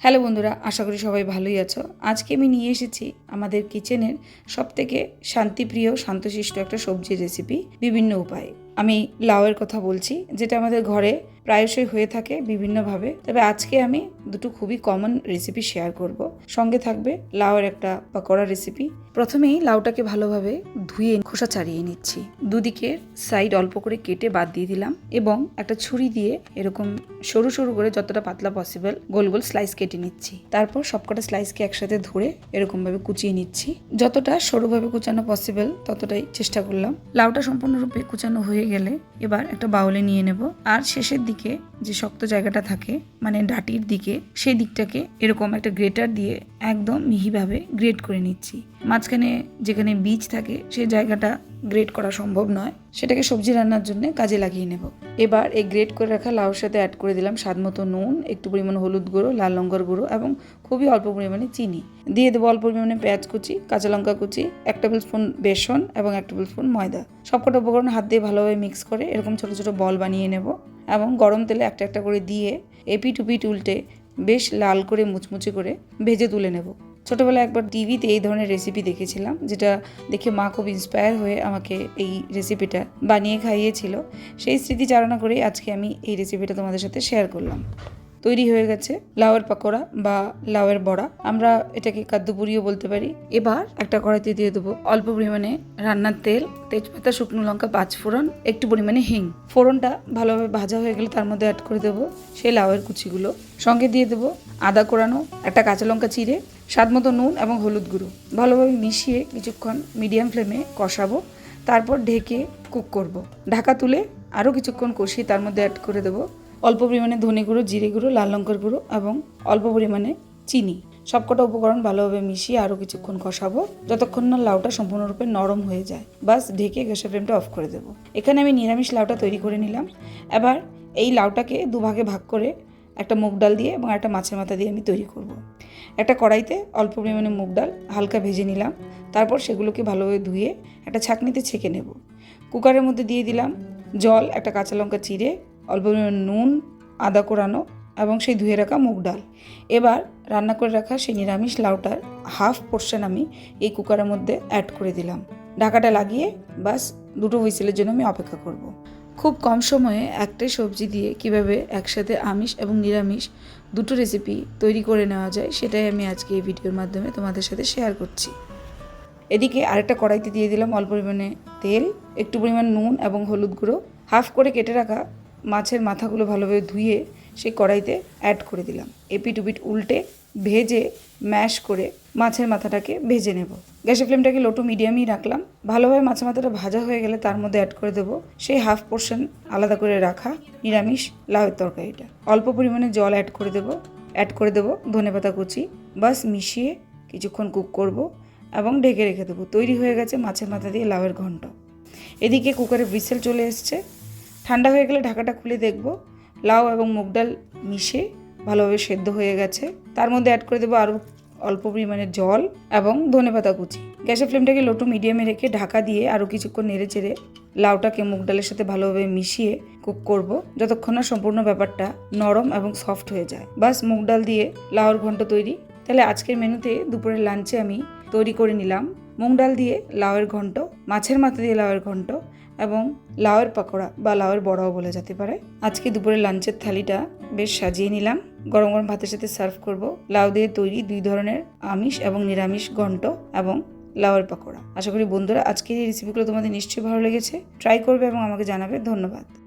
Hello বন্ধুরা, আশা করি সবাই ভালোই আছো। আজকে আমি নিয়ে এসেছি আমাদের কিচেনের সব থেকে শান্তিপ্রিয়, শান্তশিষ্ট একটা সবজির রেসিপি বিভিন্ন উপায়ে। আমি লাউয়ের কথা বলছি, যেটা আমাদের ঘরে প্রায়শই হয়ে থাকে বিভিন্নভাবে। তবে আজকে আমি দুটো খুবই কমন রেসিপি শেয়ার করব। সঙ্গে থাকবে লাউয়ের একটা পকোড়া রেসিপি প্রথমেই লাউটাকে ভালোভাবে ধুয়ে খোসা ছাড়িয়ে নিচ্ছি। দুদিকের সাইড অল্প করে কেটে বাদ দিয়ে দিলাম এবং একটা ছুরি দিয়ে এরকম সরু সরু করে যতটা পাতলা পসিবল গোল গোল স্লাইস কেটে নিচ্ছি। তারপর সবকটা স্লাইসকে একসাথে ধরে এরকম ভাবে কুচিয়ে নিচ্ছি। যতটা সরুভাবে কুচানো পসিবল ততটাই চেষ্টা করলাম। লাউটা সম্পূর্ণরূপে কুচানো হয়ে গেলে এবার একটা বাউলে নিয়ে নেব। আর শেষের দিকে যে শক্ত জায়গাটা থাকে মানে ডাটির দিকে, সেই দিকটাকে এরকম একটা গ্রেটার দিয়ে একদম মিহিভাবে গ্রেট করে নিচ্ছি। মাঝখানে যেখানে বীজ থাকে সেই জায়গাটা গ্রেট করা সম্ভব নয়। সেটাকে সবজি রান্নার জন্য কাজে লাগিয়ে নেব। এবার এই গ্রেট করে রাখা লাউর সাথে অ্যাড করে দিলাম স্বাদ মতো নুন, একটু পরিমাণ হলুদ গুঁড়ো, লাল লঙ্কার গুঁড়ো এবং খুবই অল্প পরিমাণে চিনি। দিয়ে দেবো অল্প পরিমাণে পেঁয়াজ কুচি, কাঁচা লঙ্কা কুচি, এক টেবিল স্পুন বেসন এবং এক টেবিল স্পুন ময়দা। সবকটা উপকরণ হাত দিয়ে ভালোভাবে মিক্স করে এরকম ছোটো ছোটো বল বানিয়ে নেব এবং গরম তেলে একটা একটা করে দিয়ে এপি উপিট উল্টে বেশ লাল করে মুচমুচে করে ভেজে তুলে নেব। ছোটোবেলায় একবার টিভিতে এই ধরনের রেসিপি দেখেছিলাম, যেটা দেখে মা খুব ইন্সপায়ার হয়ে আমাকে এই রেসিপিটা বানিয়ে খাইয়েছিল। সেই স্মৃতি চারণা করেই আজকে আমি এই রেসিপিটা তোমাদের সাথে শেয়ার করলাম। তৈরি হয়ে গেছে লাউয়ের পাকোড়া বা লাউয়ের বড়া। আমরা এটাকে কাদ্দুপুরিও বলতে পারি। এবার একটা কড়াইতে দিয়ে দেবো অল্প পরিমাণে রান্নার তেল, তেজপাতা, শুকনো লঙ্কা, পাঁচ ফোড়ন, একটু পরিমাণে হিং। ফোড়নটা ভালোভাবে ভাজা হয়ে গেলে তার মধ্যে অ্যাড করে দেবো সেই লাউয়ের কুচিগুলো। সঙ্গে দিয়ে দেবো আদা কোরানো, একটা কাঁচা লঙ্কা চিড়ে, স্বাদ মতো নুন এবং হলুদ গুঁড়ো। ভালোভাবে মিশিয়ে কিছুক্ষণ মিডিয়াম ফ্লেমে কষাবো। তারপর ঢেকে কুক করব। ঢাকা তুলে আরও কিছুক্ষণ কষিয়ে তার মধ্যে অ্যাড করে দেবো অল্প পরিমাণে ধনে গুঁড়ো, জিরে গুঁড়ো, লাল লঙ্কার গুঁড়ো এবং অল্প পরিমাণে চিনি। সবকটা উপকরণ ভালোভাবে মিশিয়ে আরও কিছুক্ষণ কষাবো। যতক্ষণ না লাউটা সম্পূর্ণরূপে নরম হয়ে যায়, বাস ঢেকে গ্যাসের ফ্লেমটা অফ করে দেবো। এখানে আমি নিরামিষ লাউটা তৈরি করে নিলাম। এবার এই লাউটাকে দুভাগে ভাগ করে একটা মুগ ডাল দিয়ে এবং একটা মাছের মাথা দিয়ে আমি তৈরি করব। একটা কড়াইতে অল্প পরিমাণে মুগ ডাল হালকা ভেজে নিলাম। তারপর সেগুলোকে ভালোভাবে ধুয়ে একটা ছাঁকনিতে ছেঁকে নেব। কুকারের মধ্যে দিয়ে দিলাম জল, একটা কাঁচা লঙ্কা চিড়ে অল্প পরিমাণ নুন, আদা কোরানো এবং সেই ধুয়ে রাখা মুগ ডাল। এবার রান্না করে রাখা সেই নিরামিষ লাউটার হাফ পোর্শন আমি এই কুকারের মধ্যে অ্যাড করে দিলাম। ঢাকাটা লাগিয়ে বাস দুটো হুইসেলের জন্য আমি অপেক্ষা করব। খুব কম সময়ে একটাই সবজি দিয়ে কীভাবে একসাথে আমিষ এবং নিরামিষ দুটো রেসিপি তৈরি করে নেওয়া যায় সেটাই আমি আজকে এই ভিডিওর মাধ্যমে তোমাদের সাথে শেয়ার করছি। এদিকে আরেকটা কড়াইতে দিয়ে দিলাম অল্প পরিমাণে তেল, একটু পরিমাণ নুন এবং হলুদ গুঁড়ো। হাফ করে কেটে রাখা মাছের মাথাগুলো ভালোভাবে ধুয়ে সেই কড়াইতে অ্যাড করে দিলাম। এপিট উপিট উল্টে ভেজে ম্যাশ করে মাছের মাথাটাকে ভেজে নেব। গ্যাসের ফ্লেমটাকে লোটু মিডিয়ামই রাখলাম। ভালোভাবে মাছের মাথাটা ভাজা হয়ে গেলে তার মধ্যে অ্যাড করে দেবো সেই হাফ পোর্শন আলাদা করে রাখা নিরামিষ লাউয়ের তরকারিটা। অল্প পরিমাণে জল অ্যাড করে দেবো। অ্যাড করে দেবো ধনেপাতা কুচি। বাস মিশিয়ে কিছুক্ষণ কুক করব এবং ঢেকে রেখে দেবো। তৈরি হয়ে গেছে মাছের মাথা দিয়ে লাউয়ের ঘন্ট। এদিকে কুকারে হুইসেল চলে এসছে। ঠান্ডা হয়ে গেলে ঢাকাটা খুলে দেখব। লাউ এবং মুগ ডাল মিশে ভালোভাবে সেদ্ধ হয়ে গেছে। তার মধ্যে অ্যাড করে দেবো আরও অল্প পরিমাণে জল এবং ধনেপাতা কুচি। গ্যাসের ফ্লেমটাকে লোটু মিডিয়ামে রেখে ঢাকা দিয়ে আরও কিছুক্ষণ নেড়ে চেড়ে লাউটাকে মুগ ডালের সাথে ভালোভাবে মিশিয়ে কুক করব। যতক্ষণ না সম্পূর্ণ ব্যাপারটা নরম এবং সফট হয়ে যায়। বাস মুগ ডাল দিয়ে লাউর ঘন্ট তৈরি। তাহলে আজকের মেনুতে দুপুরের লাঞ্চে আমি তৈরি করে নিলাম। মুগ ডাল দিয়ে লাউয়ের ঘন্ট, মাছের মাথা দিয়ে লাউয়ের ঘন্ট এবং লাউয়ের পাকোড়া বা লাউয়ের বড়াও বলা যেতে পারে। আজকে দুপুরের লাঞ্চের থালিটা বেশ সাজিয়ে নিলাম। গরম গরম ভাতের সাথে সার্ভ করব। লাউ দিয়ে তৈরি দুই ধরনের আমিষ এবং নিরামিষ ঘন্ট এবং লাউয়ের পাকোড়া। আশা করি বন্ধুরা আজকের এই রেসিপিগুলো তোমাদের নিশ্চয়ই ভালো লেগেছে। ট্রাই করবে এবং আমাকে জানাবে। ধন্যবাদ।